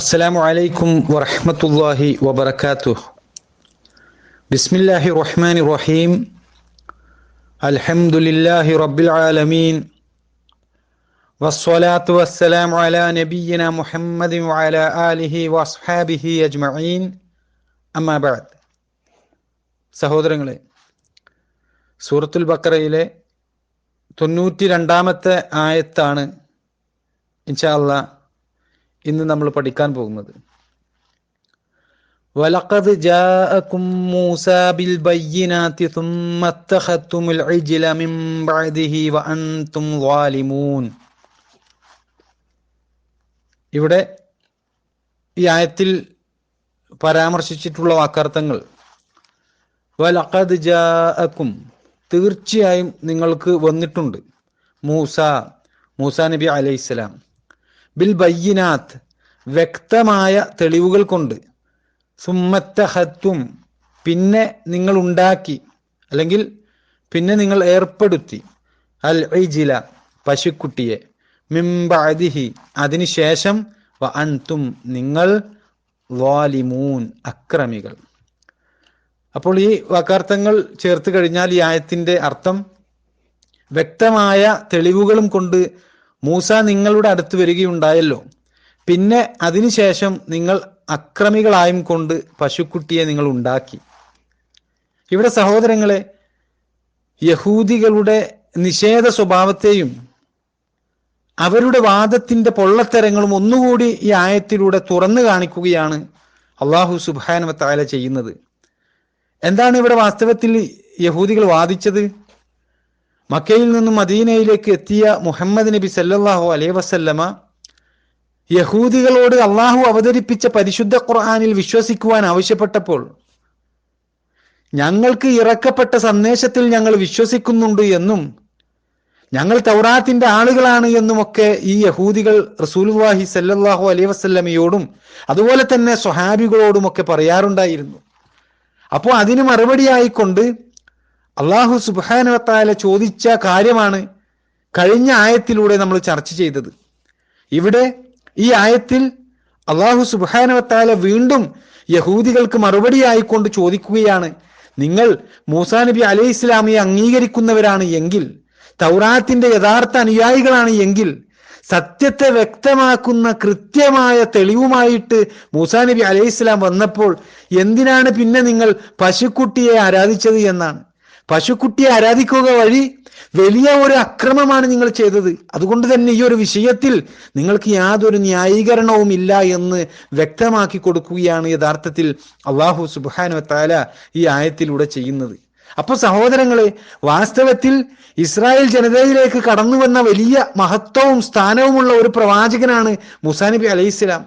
അസ്സലാമു അലൈക്കും വറഹമത്തല്ലാഹി വബർക്കാത്തു ബിസ്മില്ലാഹി റഹ്മാൻ റഹീം. അൽഹംദുലില്ലാഹി റബ്ബിൽ ആലമീൻ. വസ്സലാത്തു വസ്സലാമു അലാ നബിയ്യന മുഹമ്മദ് വഅല ആലിഹി അജ്മഈൻ. അമ്മാ സഹോദരങ്ങളെ സൂറത്തുൽ ബക്കറയിലെ തൊണ്ണൂറ്റി രണ്ടാമത്തെ ആയത്താണ് ഇൻഷാ അള്ളാഹ് ഇന്ന് നമ്മൾ പഠിക്കാൻ പോകുന്നത് ولقد جاءكم موسى بالبينات ثم اتخذتم العجل من بعده وأنتم ظالمون ഇവിടെ ഈ ആയത്തിൽ പരാമർശിച്ചിട്ടുള്ള വാക്കാർത്ഥങ്ങൾ വലഖദ് ജാഅക്കും തീർച്ചയായും നിങ്ങൾക്ക് വന്നിട്ടുണ്ട് മൂസ മൂസ നബി അലൈഹിസ്സലാം ബിൽ ബയ്യനാത്ത് വ്യക്തമായ തെളിവുകൾ കൊണ്ട് സുമ്മത്തഹത്വം പിന്നെ നിങ്ങൾ ഉണ്ടാക്കി അല്ലെങ്കിൽ പിന്നെ നിങ്ങൾ ഏർപ്പെടുത്തി. അൽ ഐജില പശുക്കുട്ടിയെ. മിംബഅദിഹി അതിനുശേഷം വ അൻതും നിങ്ങൾ വാലിമൂൻ അക്രമികൾ. അപ്പോൾ ഈ വാക്കാർത്ഥങ്ങൾ ചേർത്ത് കഴിഞ്ഞാൽ ഈ ആയത്തിന്റെ അർത്ഥം വ്യക്തമായ തെളിവുകളും കൊണ്ട് മൂസ നിങ്ങളുടെ അടുത്ത് വരികയുണ്ടായല്ലോ. പിന്നെ അതിനുശേഷം നിങ്ങൾ അക്രമികളായും കൊണ്ട് പശുക്കുട്ടിയെ നിങ്ങൾ ഉണ്ടാക്കി. ഇവിടെ സഹോദരങ്ങളെ യഹൂദികളുടെ നിഷേധ സ്വഭാവത്തെയും അവരുടെ വാദത്തിന്റെ പൊള്ളത്തരങ്ങളും ഒന്നുകൂടി ഈ ആയത്തിലൂടെ തുറന്നു കാണിക്കുകയാണ് അള്ളാഹു സുബാനവത്തായ ചെയ്യുന്നത്. എന്താണ് ഇവിടെ വാസ്തവത്തിൽ യഹൂദികൾ വാദിച്ചത്? മക്കയിൽ നിന്നും മദീനയിലേക്ക് എത്തിയ മുഹമ്മദ് നബി സല്ലാഹു അലൈ വസല്ലമ യഹൂദികളോട് അള്ളാഹു അവതരിപ്പിച്ച പരിശുദ്ധ ഖുർആാനിൽ വിശ്വസിക്കുവാൻ ആവശ്യപ്പെട്ടപ്പോൾ ഞങ്ങൾക്ക് ഇറക്കപ്പെട്ട സന്ദേശത്തിൽ ഞങ്ങൾ വിശ്വസിക്കുന്നുണ്ട് എന്നും ഞങ്ങൾ തൗറാത്തിന്റെ ആളുകളാണ് എന്നുമൊക്കെ ഈ യഹൂദികൾ റസൂൽവാഹി സല്ലാഹു അലൈ വസ്ല്ലമയോടും അതുപോലെ തന്നെ സ്വഹാബികളോടുമൊക്കെ പറയാറുണ്ടായിരുന്നു. അപ്പോൾ അതിന് മറുപടിയായിക്കൊണ്ട് അള്ളാഹു സുബാനുവത്താല ചോദിച്ച കാര്യമാണ് കഴിഞ്ഞ ആയത്തിലൂടെ നമ്മൾ ചർച്ച ചെയ്തത്. ഇവിടെ ഈ ആയത്തിൽ അള്ളാഹു സുബാനുവത്താല വീണ്ടും യഹൂദികൾക്ക് മറുപടിയായിക്കൊണ്ട് ചോദിക്കുകയാണ് നിങ്ങൾ മൂസാ നബി അലൈഹി ഇസ്ലാമിയെ അംഗീകരിക്കുന്നവരാണ് എങ്കിൽ തൗറാത്തിന്റെ യഥാർത്ഥ അനുയായികളാണ് എങ്കിൽ സത്യത്തെ വ്യക്തമാക്കുന്ന കൃത്യമായ തെളിവുമായിട്ട് മൂസാ നബി അലൈഹി ഇസ്ലാം വന്നപ്പോൾ എന്തിനാണ് പിന്നെ നിങ്ങൾ പശുക്കുട്ടിയെ ആരാധിച്ചത് എന്നാണ്. പശുക്കുട്ടിയെ ആരാധിക്കുക വഴി വലിയ ഒരു അക്രമമാണ് നിങ്ങൾ ചെയ്തത്. അതുകൊണ്ട് തന്നെ ഈ ഒരു വിഷയത്തിൽ നിങ്ങൾക്ക് യാതൊരു ന്യായീകരണവും ഇല്ല എന്ന് വ്യക്തമാക്കി കൊടുക്കുകയാണ് യഥാർത്ഥത്തിൽ അള്ളാഹു സുബാനു താല ഈ ആയത്തിലൂടെ ചെയ്യുന്നത്. അപ്പൊ സഹോദരങ്ങളെ വാസ്തവത്തിൽ ഇസ്രായേൽ ജനതയിലേക്ക് കടന്നു വന്ന വലിയ മഹത്വവും സ്ഥാനവുമുള്ള ഒരു പ്രവാചകനാണ് മുസാനബി അലൈഹിസ്ലാം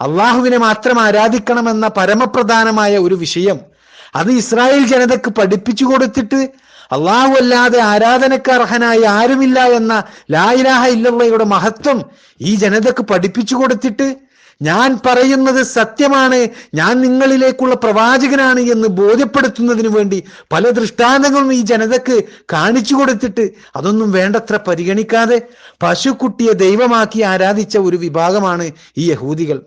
അള്ളാഹുവിനെ മാത്രം ആരാധിക്കണമെന്ന പരമപ്രധാനമായ ഒരു വിഷയം അത് ഇസ്രായേൽ ജനതക്ക് പഠിപ്പിച്ചു കൊടുത്തിട്ട് അള്ളാഹു അല്ലാതെ ആരാധനക്ക് അർഹനായി ആരുമില്ല എന്ന ലായിലാഹ ഇല്ലയുടെ മഹത്വം ഈ ജനതക്ക് പഠിപ്പിച്ചു കൊടുത്തിട്ട് ഞാൻ പറയുന്നത് സത്യമാണ് ഞാൻ നിങ്ങളിലേക്കുള്ള പ്രവാചകനാണ് എന്ന് ബോധ്യപ്പെടുത്തുന്നതിന് വേണ്ടി പല ദൃഷ്ടാന്തങ്ങളും ഈ ജനതക്ക് കാണിച്ചു കൊടുത്തിട്ട് അതൊന്നും വേണ്ടത്ര പരിഗണിക്കാതെ പശുക്കുട്ടിയെ ദൈവമാക്കി ആരാധിച്ച ഒരു വിഭാഗമാണ് ഈ യഹൂദികൾ.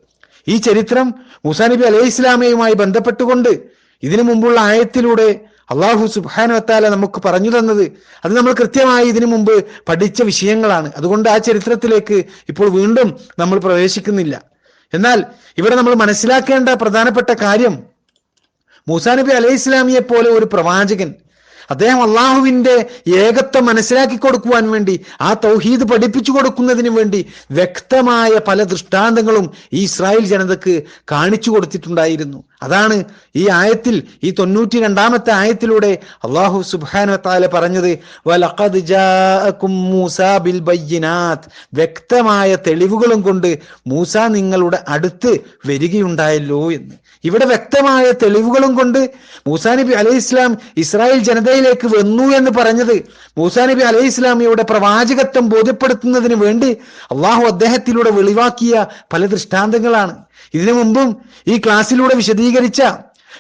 ഈ ചരിത്രം മുസാനബി അലൈഹി ഇസ്ലാമയുമായി ബന്ധപ്പെട്ടുകൊണ്ട് ഇതിനു മുമ്പുള്ള ആയത്തിലൂടെ അള്ളാഹു സുബാനവത്താല നമുക്ക് പറഞ്ഞു തന്നത് അത് നമ്മൾ കൃത്യമായി ഇതിനു മുമ്പ് പഠിച്ച വിഷയങ്ങളാണ്. അതുകൊണ്ട് ആ ചരിത്രത്തിലേക്ക് ഇപ്പോൾ വീണ്ടും നമ്മൾ പ്രവേശിക്കുന്നില്ല. എന്നാൽ ഇവിടെ നമ്മൾ മനസ്സിലാക്കേണ്ട പ്രധാനപ്പെട്ട കാര്യം മൂസാ നബി അലൈഹി ഇസ്ലാമിയെ പോലെ ഒരു പ്രവാചകൻ അദ്ദേഹം അള്ളാഹുവിന്റെ ഏകത്വം മനസ്സിലാക്കി കൊടുക്കുവാൻ വേണ്ടി ആ തൗഹീദ് പഠിപ്പിച്ചു കൊടുക്കുന്നതിന് വേണ്ടി വ്യക്തമായ പല ദൃഷ്ടാന്തങ്ങളും ഈ ഇസ്രായേൽ ജനതക്ക് കാണിച്ചു കൊടുത്തിട്ടുണ്ടായിരുന്നു. അതാണ് ഈ ആയത്തിൽ ഈ തൊണ്ണൂറ്റി രണ്ടാമത്തെ ആയത്തിലൂടെ അള്ളാഹു സുബാന പറഞ്ഞത് വ്യക്തമായ തെളിവുകളും കൊണ്ട് മൂസ നിങ്ങളുടെ അടുത്ത് വരികയുണ്ടായല്ലോ എന്ന്. ഇവിടെ വ്യക്തമായ തെളിവുകളും കൊണ്ട് മൂസാ നബി അലൈഹി ഇസ്ലാം ഇസ്രായേൽ ജനതയിലേക്ക് വന്നു എന്ന് പറഞ്ഞത് മൂസാ നബി അലൈഹി ഇസ്ലാമിയുടെ പ്രവാചകത്വം ബോധ്യപ്പെടുത്തുന്നതിന് വേണ്ടി അള്ളാഹു അദ്ദേഹത്തിലൂടെ വെളിവാക്കിയ പല ദൃഷ്ടാന്തങ്ങളാണ്. ഇതിനു മുമ്പും ഈ ക്ലാസ്സിലൂടെ വിശദീകരിച്ച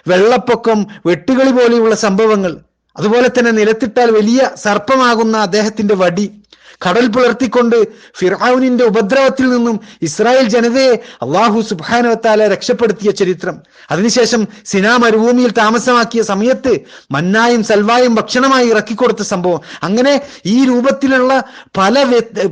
വെള്ളപ്പൊക്കം വെട്ടുകളി പോലെയുള്ള സംഭവങ്ങൾ അതുപോലെ തന്നെ നിലത്തിട്ടാൽ വലിയ സർപ്പമാകുന്ന അദ്ദേഹത്തിന്റെ വടി കടൽ പുലർത്തിക്കൊണ്ട് ഫിർഔനിന്റെ ഉപദ്രവത്തിൽ നിന്നും ഇസ്രായേൽ ജനതയെ അള്ളാഹു സുബാനവത്താല രക്ഷപ്പെടുത്തിയ ചരിത്രം. അതിനുശേഷം സിനാ മരുഭൂമിയിൽ താമസമാക്കിയ സമയത്ത് മന്നായും സൽവായും ഭക്ഷണമായി ഇറക്കിക്കൊടുത്ത സംഭവം. അങ്ങനെ ഈ രൂപത്തിലുള്ള പല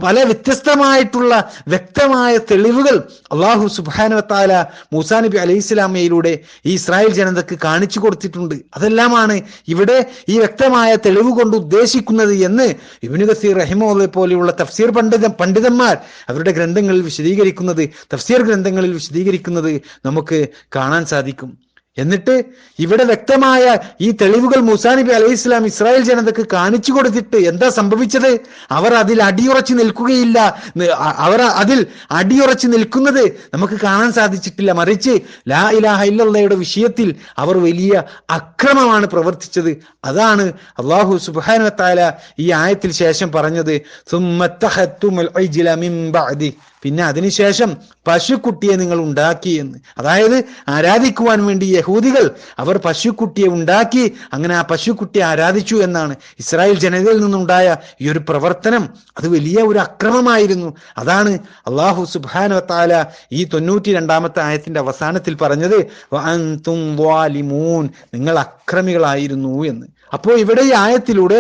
പല വ്യത്യസ്തമായിട്ടുള്ള വ്യക്തമായ തെളിവുകൾ അള്ളാഹു സുബാനവത്താല മൂസാ നബി അലൈഹി ഇസ്ലാമയിലൂടെ ഈ ഇസ്രായേൽ ജനതക്ക് കാണിച്ചു കൊടുത്തിട്ടുണ്ട്. അതെല്ലാമാണ് ഇവിടെ ഈ വ്യക്തമായ തെളിവ് കൊണ്ട് ഉദ്ദേശിക്കുന്നത് എന്ന് ഇബിനു ഗസീർ റഹിമോളെ പോലെയുള്ള തഫ്സീർ പണ്ഡിത പണ്ഡിതന്മാർ അവരുടെ ഗ്രന്ഥങ്ങളിൽ വിശദീകരിക്കുന്നത് തഫ്സീർ ഗ്രന്ഥങ്ങളിൽ വിശദീകരിക്കുന്നത് നമുക്ക് കാണാൻ സാധിക്കും. എന്നിട്ട് ഇവിടെ വ്യക്തമായ ഈ തെളിവുകൾ മുസാ നബി അലൈഹി ഇസ്ലാം ഇസ്രായേൽ ജനതക്ക് കാണിച്ചു കൊടുത്തിട്ട് എന്താ സംഭവിച്ചത്? അവർ അതിൽ അടിയുറച്ചു നിൽക്കുകയില്ല. അവർ അതിൽ അടിയുറച്ചു നിൽക്കുന്നത് നമുക്ക് കാണാൻ സാധിച്ചിട്ടില്ല. മറിച്ച് ലാ ഇലാഹ ഇല്ലല്ലയുടെ വിഷയത്തിൽ അവർ വലിയ അക്രമമാണ് പ്രവർത്തിച്ചത്. അതാണ് അള്ളാഹു സുബാന ഈ ആയത്തിൽ ശേഷം പറഞ്ഞത് പിന്നെ അതിനുശേഷം പശുക്കുട്ടിയെ നിങ്ങൾ ഉണ്ടാക്കി എന്ന്. അതായത് ആരാധിക്കുവാൻ വേണ്ടി യഹൂദികൾ അവർ പശുക്കുട്ടിയെ ഉണ്ടാക്കി അങ്ങനെ ആ പശുക്കുട്ടിയെ ആരാധിച്ചു എന്നാണ്. ഇസ്രായേൽ ജനതയിൽ നിന്നുണ്ടായ ഈ ഒരു പ്രവർത്തനം അത് വലിയ ഒരു അക്രമമായിരുന്നു. അതാണ് അള്ളാഹു സുബാന താല ഈ തൊണ്ണൂറ്റി രണ്ടാമത്തെ ആയത്തിന്റെ അവസാനത്തിൽ പറഞ്ഞത് നിങ്ങൾ അക്രമികളായിരുന്നു എന്ന്. അപ്പോൾ ഇവിടെ ഈ ആയത്തിലൂടെ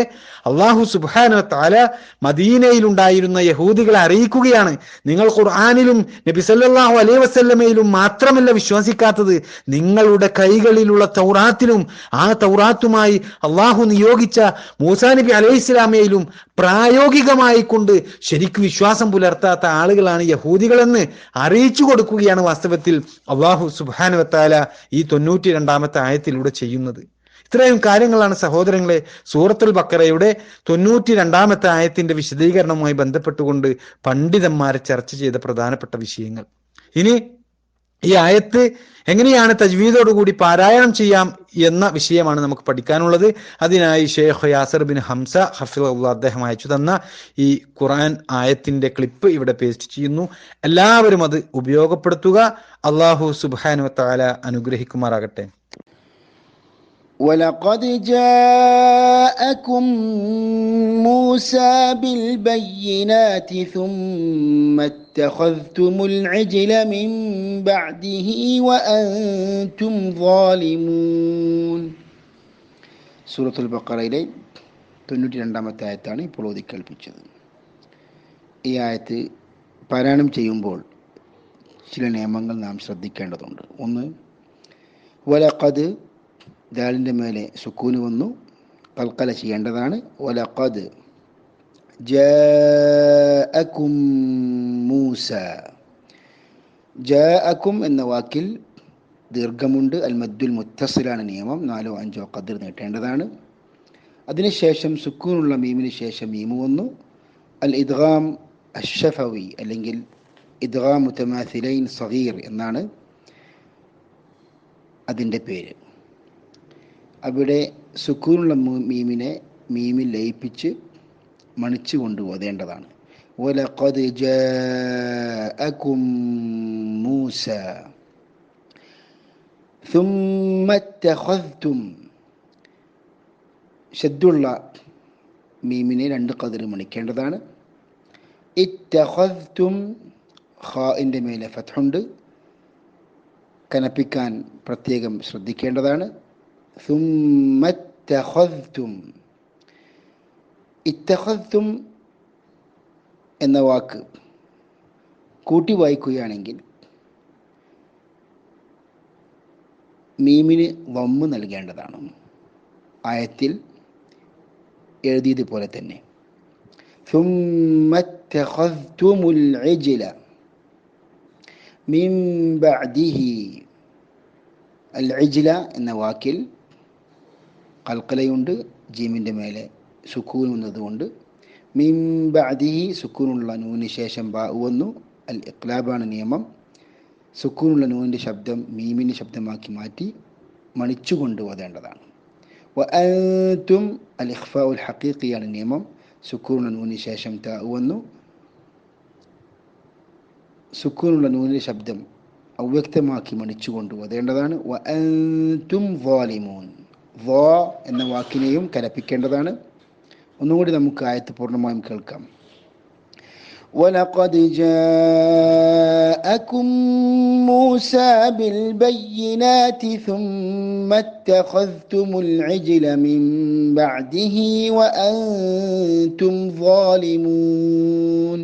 അള്ളാഹു സുബാന താല മദീനയിലുണ്ടായിരുന്ന യഹൂദികളെ അറിയിക്കുകയാണ്. നിങ്ങൾ ഖുർആാനിലും നബിസല്ലാഹു അലൈ വസല്ലമയിലും മാത്രമല്ല വിശ്വസിക്കാത്തത് നിങ്ങളുടെ കൈകളിലുള്ള തൗറാത്തിലും ആ തൗറാത്തുമായി അള്ളാഹു നിയോഗിച്ച മൂസാ നബി അലൈഹി ഇസ്ലാമയിലും പ്രായോഗികമായി കൊണ്ട് ശരിക്കും വിശ്വാസം പുലർത്താത്ത ആളുകളാണ് യഹൂദികളെന്ന് അറിയിച്ചു കൊടുക്കുകയാണ് വാസ്തവത്തിൽ അള്ളാഹു സുബാനുവത്താല ഈ തൊണ്ണൂറ്റി രണ്ടാമത്തെ ആയത്തിലൂടെ ചെയ്യുന്നത്. ഇത്രയും കാര്യങ്ങളാണ് സഹോദരങ്ങളെ സൂറത്തുൽ ബക്കറയുടെ തൊണ്ണൂറ്റി രണ്ടാമത്തെ ആയത്തിന്റെ വിശദീകരണവുമായി ബന്ധപ്പെട്ടുകൊണ്ട് പണ്ഡിതന്മാരെ ചർച്ച ചെയ്ത പ്രധാനപ്പെട്ട വിഷയങ്ങൾ. ഇനി ഈ ആയത്ത് എങ്ങനെയാണ് തജ്വീദോടുകൂടി പാരായണം ചെയ്യാം എന്ന വിഷയമാണ് നമുക്ക് പഠിക്കാനുള്ളത്. അതിനായി ഷെയ്ഖ് യാസർ ബിൻ ഹംസ ഹഫിള്ള അദ്ദേഹം അയച്ചു തന്ന ഈ ഖുറാൻ ആയത്തിന്റെ ക്ലിപ്പ് ഇവിടെ പേസ്റ്റ് ചെയ്യുന്നു. എല്ലാവരും അത് ഉപയോഗപ്പെടുത്തുക. അള്ളാഹു സുബാനു താല അനുഗ്രഹിക്കുമാറാകട്ടെ. ولقد جاءكم موسى بالبينات ثم اتخذتم العجل من بعده وأنتم ظالمون സൂറത്തുൽ ബക്കറയിലെ തൊണ്ണൂറ്റി രണ്ടാമത്തെ ആയത്താണ് ഇപ്പോൾ ഓതി കേൾപ്പിച്ചത് ഈ ആയത്ത് പാരായണം ചെയ്യുമ്പോൾ ചില നിയമങ്ങൾ നാം ശ്രദ്ധിക്കേണ്ടതുണ്ട് ഒന്ന് വലക്കത് ദാലിന്റെ മേലെ സുക്കൂന് വന്നു. കൽക്കല ചെയ്യേണ്ടതാണ്. ഒലക്കത് ജും മൂസ. ജാഅക്കും എന്ന വാക്കിൽ ദീർഘമുണ്ട്. അൽ മദ്ദുൽ മുത്തസിലാണ് നിയമം. നാലോ അഞ്ചോ കതിർ നീട്ടേണ്ടതാണ്. അതിനുശേഷം സുക്കൂനുള്ള മീമിന് ശേഷം മീമു വന്നു. അൽ ഇദ്ഗാം അഷഫവി അല്ലെങ്കിൽ ഇദ്ഗാം മുത്തമാസിലൈൻ സഹീർ എന്നാണ് അതിന്റെ പേര്. അവിടെ സുക്കൂനുള്ള മൂ- മീമിനെ മീമിൽ ലയിപ്പിച്ച് മണിച്ചു കൊണ്ട് ഓതേണ്ടതാണ് وَلَقَدْ جَاءَكُم مُوسَى ثُمَّ اتَّخَذْتُم ഷദ്ദുള്ള മീമിനെ രണ്ട് കതിർ മണിക്കേണ്ടതാണ് ഇറ്റഖദ്തും ഖാഇൻ്റെ മേലെ ഫത്ഹുണ്ട് കനപ്പിക്കാൻ പ്രത്യേകം ശ്രദ്ധിക്കേണ്ടതാണ് ثم اتخذتم ഇത്തഖത്തും എന്ന വാക്ക് കൂട്ടി വായിക്കുകയാണെങ്കിൽ മീമിന് വമ്മ് നൽകേണ്ടതാണ് ആയത്തിൽ എഴുതിയതുപോലെ തന്നെ ثم اتخذتم العجل من بعده അൽ ഇജ്ല എന്ന വാക്കിൽ കൽക്കലയുണ്ട് ജീമിന്റെ മേലെ സുക്കൂൻ വന്നതുകൊണ്ട്. മിംബഅദിഹി സുക്കൂനുള്ള നൂന് ശേഷം ബാ വന്നു. അൽ ഇഖ്ലാബാണ് നിയമം. സുക്കൂനുള്ള നൂനിന്റെ ശബ്ദം മീമിന്റെ ശബ്ദമാക്കി മാറ്റി മണിച്ചുകൊണ്ട് ഓതേണ്ടതാണ്. വ അൻതും അൽ ഇഖ്ഫാ ഉൽ ഹക്കീഖിയാണ് നിയമം. സുക്കൂനുള്ള നൂനിന് ശേഷം ത വന്നു. സുക്കൂനുള്ള നൂനിന്റെ ശബ്ദം അവ്യക്തമാക്കി മണിച്ചുകൊണ്ട് ഓതേണ്ടതാണ്. വ അൻതും വാലിമൂൻ. വാ എന്ന വാക്കിനെയും കലപ്പിക്കേണ്ടതാണ് ഒന്നുകൂടി നമുക്ക് ആയത്ത് പൂർണ്ണമായും കേൾക്കാം ولقد جاءكم موسى بالبينات ثم اتخذتم العجل من بعده وأنتم ظالمون